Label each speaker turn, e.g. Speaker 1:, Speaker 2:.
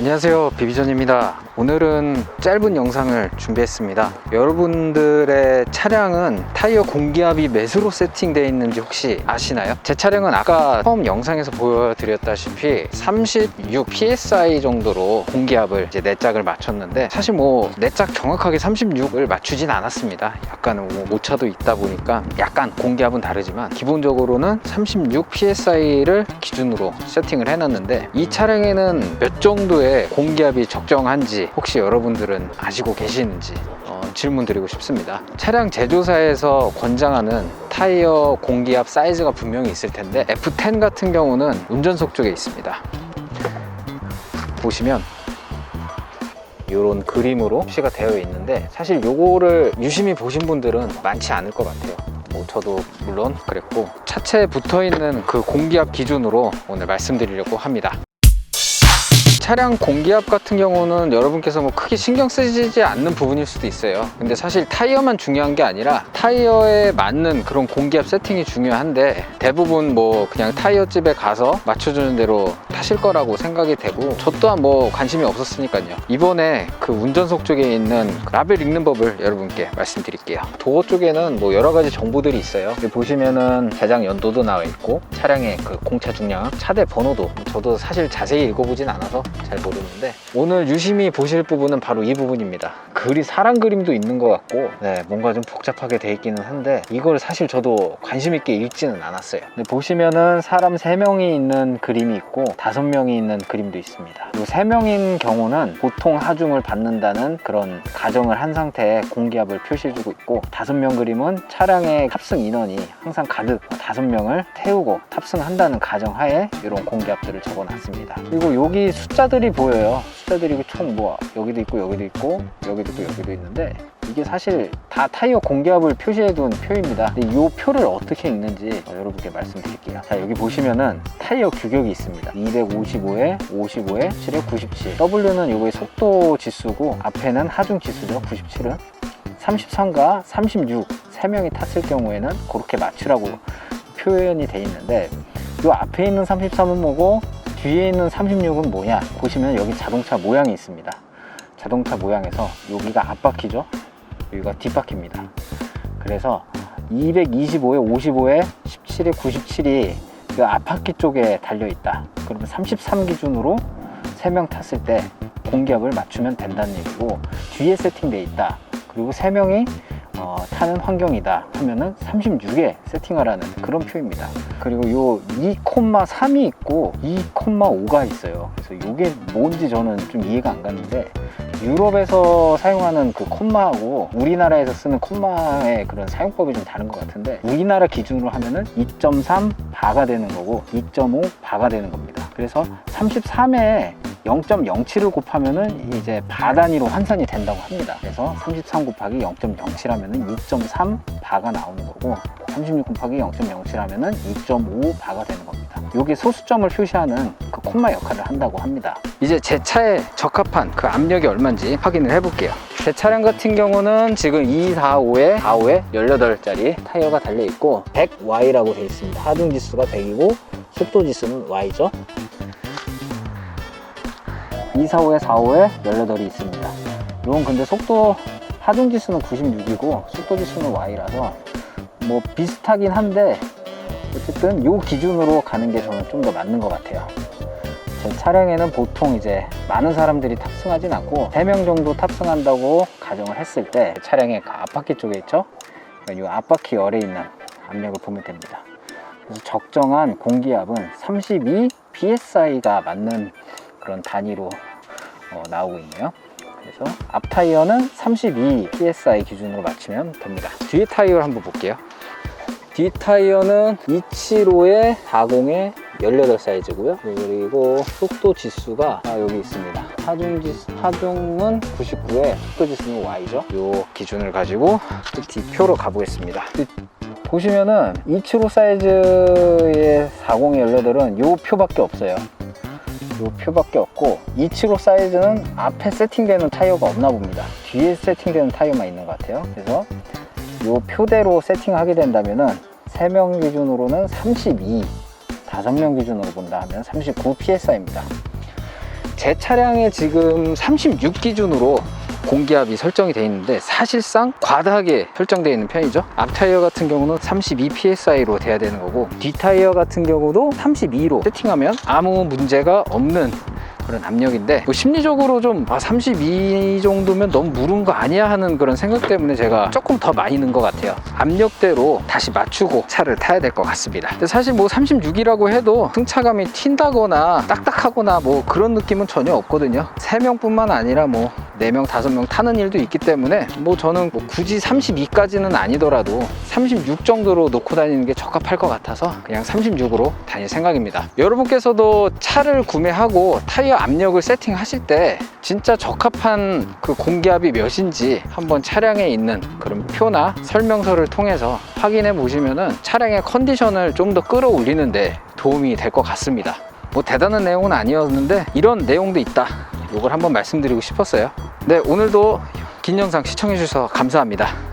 Speaker 1: 안녕하세요. 비비전입니다. 오늘은 짧은 영상을 준비했습니다. 여러분들의 차량은 타이어 공기압이 몇으로 세팅되어 있는지 혹시 아시나요? 제 차량은 아까 처음 영상에서 보여드렸다시피 36 PSI 정도로 공기압을 이제 내 짝을 맞췄는데 사실 뭐 내짝 정확하게 36을 맞추진 않았습니다. 약간 뭐 오차도 있다 보니까 약간 공기압은 다르지만 기본적으로는 36 PSI를 기준으로 세팅을 해놨는데 이 차량에는 몇 정도의 공기압이 적정한지 혹시 여러분들은 아시고 계시는지 어, 질문 드리고 싶습니다. 차량 제조사에서 권장하는 타이어 공기압 사이즈가 분명히 있을 텐데 F10 같은 경우는 운전석 쪽에 있습니다. 보시면 이런 그림으로 표시가 되어 있는데 사실 요거를 유심히 보신 분들은 많지 않을 것 같아요. 뭐 저도 물론 그랬고 차체에 붙어 있는 그 공기압 기준으로 오늘 말씀드리려고 합니다. 차량 공기압 같은 경우는 여러분께서 뭐 크게 신경 쓰시지 않는 부분일 수도 있어요. 근데 사실 타이어만 중요한 게 아니라 타이어에 맞는 그런 공기압 세팅이 중요한데 대부분 뭐 그냥 타이어집에 가서 맞춰주는 대로 타실 거라고 생각이 되고 저 또한 뭐 관심이 없었으니까요. 이번에 그 운전석 쪽에 있는 그 라벨 읽는 법을 여러분께 말씀드릴게요. 도어 쪽에는 뭐 여러 가지 정보들이 있어요. 보시면은 제작 연도도 나와 있고 차량의 그 공차 중량, 차대 번호도 저도 사실 자세히 읽어보진 않아서 잘 모르는데 오늘 유심히 보실 부분은 바로 이 부분입니다. 글이 사람 그림도 있는 것 같고 네, 뭔가 좀 복잡하게 돼 있기는 한데 이걸 사실 저도 관심 있게 읽지는 않았어요. 보시면은 사람 3명이 있는 그림이 있고 5명이 있는 그림도 있습니다. 이 3명인 경우는 보통 하중을 받는다는 그런 가정을 한 상태에 공기압을 표시해주고 있고 5명 그림은 차량의 탑승 인원이 항상 가득 5명을 태우고 탑승한다는 가정하에 이런 공기압들을 적어놨습니다. 그리고 여기 숫자 들이 보여요. 숫자들이 총 뭐 여기도 있고 여기도 있고 여기도 있고 여기도 있는데 이게 사실 다 타이어 공기압을 표시해둔 표입니다. 근데 이 표를 어떻게 읽는지 어, 여러분께 말씀드릴게요. 자 여기 보시면은 타이어 규격이 있습니다. 255에 55에 7에 97. W는 요거의 속도 지수고 앞에는 하중 지수죠. 97은 33과 36 3명이 탔을 경우에는 그렇게 맞추라고 표현이 돼 있는데 요 앞에 있는 33은 뭐고 뒤에 있는 36은 뭐냐? 보시면 여기 자동차 모양이 있습니다. 자동차 모양에서 여기가 앞바퀴죠? 여기가 뒷바퀴입니다. 그래서 225에 55에 17에 97이 그 앞바퀴 쪽에 달려 있다. 그러면 33 기준으로 3명 탔을 때 공기압을 맞추면 된다는 얘기고 뒤에 세팅돼 있다. 그리고 3명이 어, 타는 환경이다 하면은 36에 세팅하라는 그런 표입니다. 그리고 요 2,3이 있고 2,5가 있어요. 그래서 이게 뭔지 저는 좀 이해가 안 갔는데 유럽에서 사용하는 그 콤마하고 우리나라에서 쓰는 콤마의 그런 사용법이 좀 다른 것 같은데 우리나라 기준으로 하면은 2.3 바가 되는 거고 2.5 바가 되는 겁니다. 그래서 33에 0.07을 곱하면은 이제 바 단위로 환산이 된다고 합니다. 그래서 33 곱하기 0.07 하면은 2.3 바가 나오는 거고 36 곱하기 0.07 하면은 2.5 바가 되는 겁니다. 이게 소수점을 표시하는 그 콤마 역할을 한다고 합니다. 이제 제 차에 적합한 그 압력이 얼마인지 확인을 해볼게요. 제 차량 같은 경우는 지금 245에 45에 18짜리 타이어가 달려 있고 100Y라고 되어 있습니다. 하중 지수가 100이고 속도 지수는 Y죠. 245에 45에 18이 있습니다. 이건 근데 속도 하중 지수는 96이고 속도 지수는 Y라서 뭐 비슷하긴 한데 어쨌든 요 기준으로 가는 게 저는 좀 더 맞는 것 같아요. 제 차량에는 보통 이제 많은 사람들이 탑승하진 않고 3명 정도 탑승한다고 가정을 했을 때 차량의 그 앞바퀴 쪽에 있죠? 이 앞바퀴 열에 있는 압력을 보면 됩니다. 그래서 적정한 공기압은 32 PSI가 맞는 그런 단위로 어, 나오고 있네요. 그래서 앞 타이어는 32 PSI 기준으로 맞추면 됩니다. 뒤에 타이어를 한번 볼게요. 뒤 타이어는 275에 40에 18 사이즈고요. 그리고 속도 지수가 아, 여기 있습니다. 하중 지수, 하중은 99에 속도 지수는 Y죠. 요 기준을 가지고 또 뒤표로 가보겠습니다. 보시면은 275 사이즈의 40에 18은 요 표밖에 없어요. 요 표밖에 없고 275 사이즈는 앞에 세팅되는 타이어가 없나 봅니다. 뒤에 세팅되는 타이어만 있는 것 같아요. 그래서 요 표대로 세팅하게 된다면은 3명 기준으로는 32, 5명 기준으로 본다 하면 39 PSI입니다. 제 차량에 지금 36 기준으로 공기압이 설정이 되어 있는데 사실상 과다하게 설정되어 있는 편이죠 앞 타이어 같은 경우는 32 psi로 돼야 되는 거고 뒷 타이어 같은 경우도 32로 세팅하면 아무 문제가 없는 그런 압력인데 뭐 심리적으로 좀 아, 32 정도면 너무 무른 거 아니야 하는 그런 생각 때문에 제가 조금 더 많이 넣은 것 같아요. 압력대로 다시 맞추고 차를 타야 될 것 같습니다. 근데 사실 뭐 36이라고 해도 승차감이 튄다거나 딱딱하거나 뭐 그런 느낌은 전혀 없거든요. 3명뿐만 아니라 뭐 4명, 5명 타는 일도 있기 때문에 뭐 저는 뭐 굳이 32까지는 아니더라도 36 정도로 놓고 다니는 게 적합할 것 같아서 그냥 36으로 다닐 생각입니다. 여러분께서도 차를 구매하고 타이어 압력을 세팅하실 때 진짜 적합한 그 공기압이 몇인지 한번 차량에 있는 그런 표나 설명서를 통해서 확인해 보시면은 차량의 컨디션을 좀 더 끌어올리는데 도움이 될 것 같습니다. 뭐 대단한 내용은 아니었는데 이런 내용도 있다. 이걸 한번 말씀드리고 싶었어요. 네, 오늘도 긴 영상 시청해 주셔서 감사합니다.